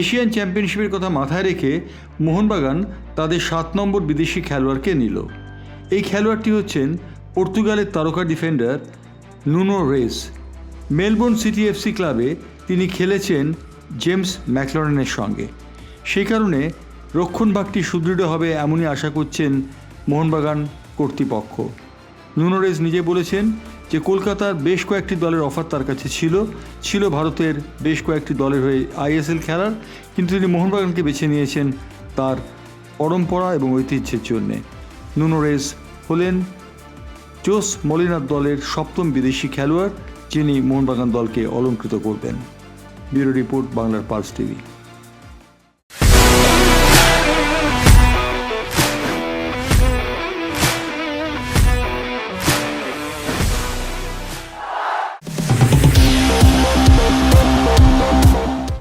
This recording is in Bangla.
এশিয়ান চ্যাম্পিয়নশিপের কথা মাথায় রেখে মোহনবাগান তাদের সাত নম্বর বিদেশি খেলোয়াড়কে নিল। এই খেলোয়াড়টি হচ্ছেন পর্তুগালের তারকা defender Nuno Reis. Melbourne City FC ক্লাবে তিনি খেলেছেন জেমস ম্যাকলরেনের সঙ্গে। সেই কারণে রক্ষণভাগটি সুদৃঢ় হবে এমনই আশা করছেন মোহনবাগান কর্তৃপক্ষ। নুনোরেজ নিজে বলেছেন যে কলকাতার বেশ কয়েকটি দলের অফার তার কাছে ছিল ছিল ভারতের বেশ কয়েকটি দলের হয়ে আইএসএল খেলার, কিন্তু তিনি মোহনবাগানকে বেছে নিয়েছেন তার পরম্পরা এবং ঐতিহ্যের জন্যে। নুনোরেজ হলেন জোস মলিনার দলের সপ্তম বিদেশি খেলোয়াড়, যিনি মোহনবাগান দলকে অলঙ্কৃত করবেন। ব্যুরো রিপোর্ট, বাংলার পালস টিভি।